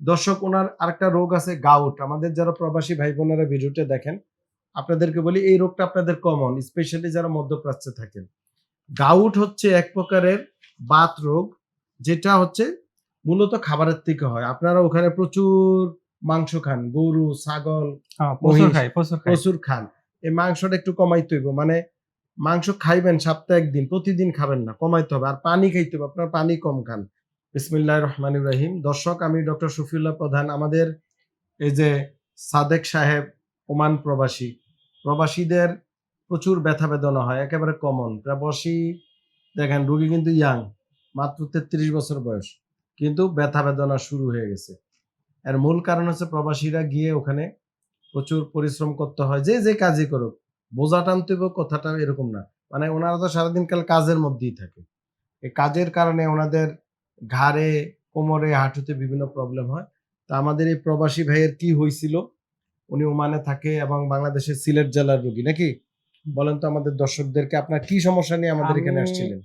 দর্শক ওনার আরেকটা রোগ আছে গাউট আমাদের যারা প্রবাসী ভাই বোনেরা ভিডিওটা দেখেন আপনাদেরকে বলি এই রোগটা আপনাদের কমন স্পেশালি যারা মধ্যপ্রাচ্যে থাকেন। গাউট হচ্ছে এক প্রকারের বাত রোগ যেটা হচ্ছে মূলত খাবারের থেকে হয়। আপনারা ওখানে প্রচুর মাংস খান গরু ছাগল হ্যাঁ, প্রচুর খান। এই মাংসটা একটু কমাইতে হইব মানে মাংস খাইবেন সপ্তাহে একদিন প্রতিদিন খাবেন না কমাইতে হবে। আর পানি খাইতে হবে আপনার পানি কম খান। বিসমিল্লাহ রহমান ইব্রাহিম দর্শক, আমি ডক্টর শফিউল্লাহ প্রধান, আমাদের এই যে সাদেক সাহেব ওমান প্রবাসী, প্রবাসীদের প্রচুর ব্যথা বেদনা হয়, একেবারে কমন প্রবাসী, দেখেন, রুগী কিন্তু ইয়াং মাত্র তেত্রিশ বছর বয়স, কিন্তু ব্যথা বেদনা শুরু হয়ে গেছে। এর মূল কারণ হচ্ছে প্রবাসীরা গিয়ে ওখানে প্রচুর পরিশ্রম করতে হয়, যে যে কাজই করুক, বোঝা টানতে কথাটা এরকম না। মানে ওনারা তো সারাদিন কাল কাজের মধ্যেই থাকে। এই কাজের কারণে ওনাদের ঘাড়ে কোমরে হাঁটুতে বিভিন্ন প্রবলেম হয়। তা আমাদের এই প্রবাসী ভাইয়ের কি হয়েছিল? উনি ওমানে থাকে এবং বাংলাদেশের সিলেট জেলার রোগী নাকি? বলেন তো আমাদের দর্শকদেরকে আপনার কি সমস্যা নিয়ে আমাদের এখানে আসছিলেন?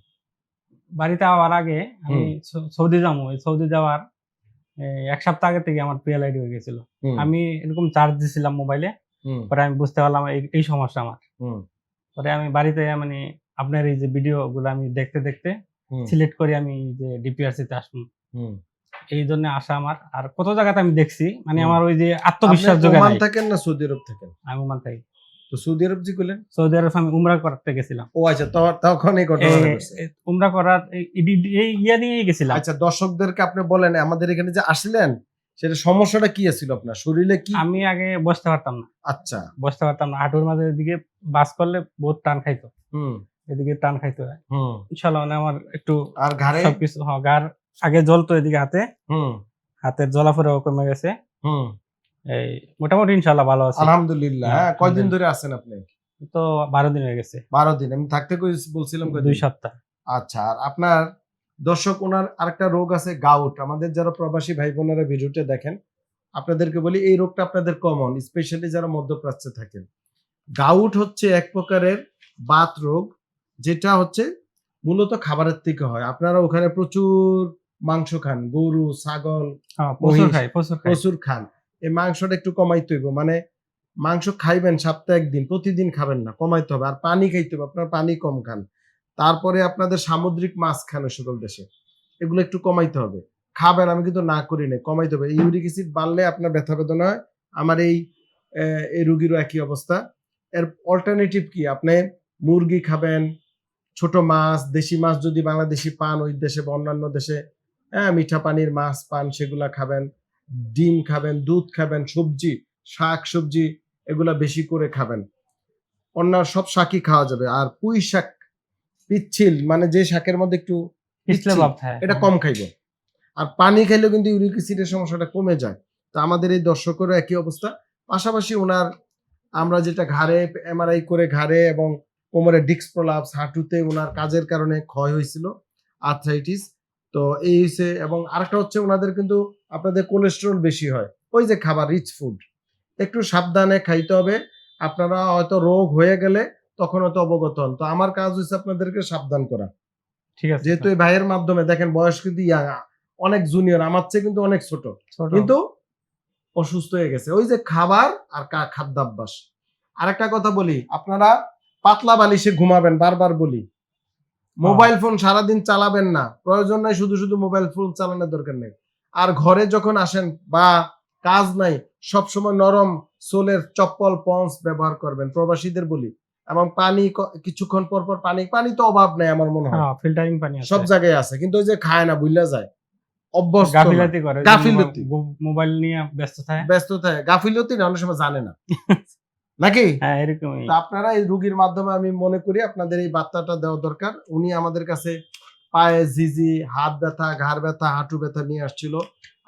বাড়িতে আওয়ার আগে আমি সৌদি যাব। সৌদি যাওয়ার এক সপ্তাহ আগে থেকে আমার পিএল আইডি হয়ে গেছিল। আমি এরকম চার্জ দিছিলাম মোবাইলে পরে আমি বুঝতে পারলাম এই- সমস্যা আমার। পরে আমি বাড়িতে মানে আপনার এই যে ভিডিও গুলো আমি দেখতে দেখতে সিলেক্ট করে আমি যে ডিপিআরসি তে আসলাম এই জন্য আসা আমার। আর কত জায়গাতে আমি দেখছি মানে আমার ওই যে আত্মবিশ্বাস যোগায় ওমান। থাকেন না সৌদি আরব থাকেন? আমি ওমান থাকি। তো সৌদি আরব জি করলেন সৌদি আরব আমি উমরা করতে গেছিলাম। ও আচ্ছা তো- তখন এই ঘটনা উমরা করার এই- ইয়া নিয়েই গেছিলাম। আচ্ছা দর্শকদেরকে আপনি বলেন আমাদের এখানে যে আসলেন সেটা সমস্যাটা কি ছিল আপনার? শরীরে কি আমি আগে বসতে পারতাম না। আচ্ছা। বসতে পারতাম না। হাঁটুর মাঝে দিকে বাস করলে বহুত টান খাইতো। হুম। এদিকে টান খাইতে হয়। ইনশাল্লাহ মানে আমার একটু আর ঘাড়ে? সবকিছু হ্যাঁ গার আগে জ্বলতো এদিকে হাতে। হুম। হাতের জ্বলাফোরাও কমে গেছে। হুম। এই মোটামুটি ইনশাল্লাহ ভালো আছে। আলহামদুলিল্লাহ। হ্যাঁ কয়দিন ধরে আছেন আপনি? তো বারো দিন হয়ে গেছে। বারো দিন। আমি থাকতে বলছিলাম দুই সপ্তাহ। আচ্ছা আর আপনার দর্শক ওনার আরেকটা রোগ আছে গাউট। আমাদের যারা প্রবাসী ভাই বোনেরা ভিডিওটা দেখেন আপনাদেরকে বলি এই রোগটা আপনাদের কমন স্পেশালি যারা মধ্যপ্রাচ্যে থাকেন। গাউট হচ্ছে এক প্রকারের বাত রোগ যেটা হচ্ছে মূলত খাবারের থেকে হয়। আপনারা ওখানে প্রচুর মাংস খান গরু ছাগল হ্যাঁ প্রচুর খান। এই মাংসটা একটু কমাইতে হইব। মানে মাংস খাইবেন সপ্তাহে একদিন প্রতিদিন খাবেন না কমাইতে হবে। আর পানি খাইতে হবে আপনার পানি কম খান। তারপরে আপনাদের সামুদ্রিক মাছ খান সকল দেশে। এগুলো একটু কমাইতে হবে। খাবেন আমি কিন্তু না করি না কমাইতে হবে। ইউরিক অ্যাসিড বাড়লে আপনার ব্যথা বেদনা হয়। আমার এই এই রুগীরও একই অবস্থা। এর অল্টারনেটিভ কি? আপনি মুরগি খাবেন ছোট মাছ দেশি মাছ যদি বাংলাদেশি পান ওই দেশে বা অন্যান্য দেশে হ্যাঁ মিঠা পানির মাছ পান সেগুলা খাবেন ডিম খাবেন দুধ খাবেন সবজি শাক সবজি এগুলা বেশি করে খাবেন। অন্য সব শাকই খাওয়া যাবে। আর পুঁই শাক পিচ্ছিল মানে যে শাকের মধ্যে একটু এটা কম খাইব। আর পানি খাইলেও কিন্তু ইউরিক অ্যাসিডের সমস্যাটা কমে যায়। তো আমাদের এই দর্শকেরও একই অবস্থা। পাশাপাশি ওনার আমরা যেটা ঘাড়ে এমআরআই করে ঘাড়ে এবং কোমরে ডিস্ক প্রলাপস হাঁটুতে ওনার কাজের কারণে ক্ষয় হয়েছিল আর্থ্রাইটিস তো এই হচ্ছে এবং আরেকটা হচ্ছে ওনাদের কিন্তু আপনাদের কোলেস্ট্রল বেশি হয় ওই যে খাবার রিচ ফুড একটু সাবধানে খাইতে হবে আপনারা হয়তো রোগ হয়ে গেলে তখন হয়তো অবগত হন। তো আমার কাজ হচ্ছে আপনাদেরকে সাবধান করা। ঠিক আছে যেহেতু এই ভাইয়ের মাধ্যমে দেখেন বয়স কিন্তু অনেক জুনিয়র আমার চেয়ে কিন্তু অনেক ছোট। কিন্তু অসুস্থ হয়ে গেছে। ওই যে খাবার আর খাদ্যাভ্যাস। আরেকটা কথা বলি আপনারা পাতলা বালিশে ঘুমাবেন বারবার বলি। মোবাইল ফোন সারাদিন চালাবেন না। প্রয়োজন নাই শুধু শুধু মোবাইল ফোন চালানোর দরকার নেই। আর ঘরে যখন আসেন বা কাজ নাই সব সময় নরম সোলের চপ্পল পন্স ব্যবহার করবেন প্রবাসীদের বলি। এবং পানি কিছুক্ষণ পর পর পানি পানি তো অভাব নাই আমার মনে হয়। হ্যাঁ ফিল্টারিং পানি সব জায়গায় আছে কিন্তু ওই যে খায় না বুঝলা যায়। অভ্যস্ত। গাফিলাতি করে গাফিলতি। মোবাইল নিয়ে ব্যস্ত থাকে। ব্যস্ত থাকে। গাফিলতি না অনেক সময় জানে না। নাকি? হ্যাঁ এরকমই। আপনারা এই রুগীর মাধ্যমে আমি মনে করি আপনাদের এই বার্তাটা দেওয়া দরকার। উনি আমাদের কাছে পায়ে জিজি হাত ব্যথা ঘাড় ব্যথা হাঁটু ব্যথা নিয়ে আসছিল।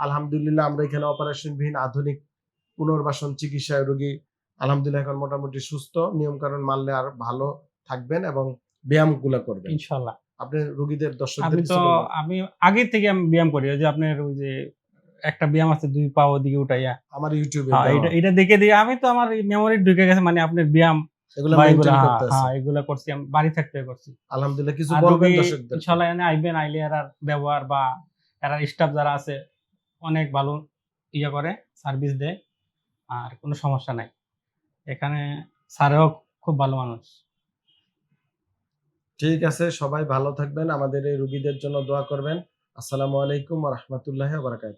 আলহামদুলিল্লাহ আমরা এখানে অপারেশন বিহীন আধুনিক পুনর্বাসন চিকিৎসায় রোগী আলহামদুলিল্লাহ এখন মোটামুটি সুস্থ। নিয়ম কানুন মানলে আর ভালো থাকবেন এবং ব্যায়ামগুলা করবেন। ইনশাল্লাহ। আপনি রুগীদের দর্শকদের আমি তো আমি আগে থেকে আমি ব্যায়াম করি। ওই যে আপনার ওই যে একটা ব্যায়াম আছে দুই পা ওদিকে উঠাইয়া। আমার ইউটিউবে হ্যাঁ, এটা এটা দেখে দিয়ে আমি তো আমার মেমোরি ঢুকে গেছে মানে আপনার ব্যায়াম এগুলো হ্যাঁ, করতে আছে। হ্যাঁ এগুলা করছি আমি বাড়ি থাকতে করছি। আলহামদুলিল্লাহ কিছু বলবেন দর্শকদের? ইনশাল্লাহ এনে আইবেন আইলে ব্যবহার বা স্টাফ যারা আছে অনেক ভালো ইয়ে করে সার্ভিস দেয় আর কোনো সমস্যা নাই। এখানে স্যারেও খুব ভালো মানুষ। ঠিক আছে সবাই ভালো থাকবেন আমাদের এই রুগীদের জন্য দোয়া করবেন। আসসালামু আলাইকুম রহমতুল্লাহ বারাকাত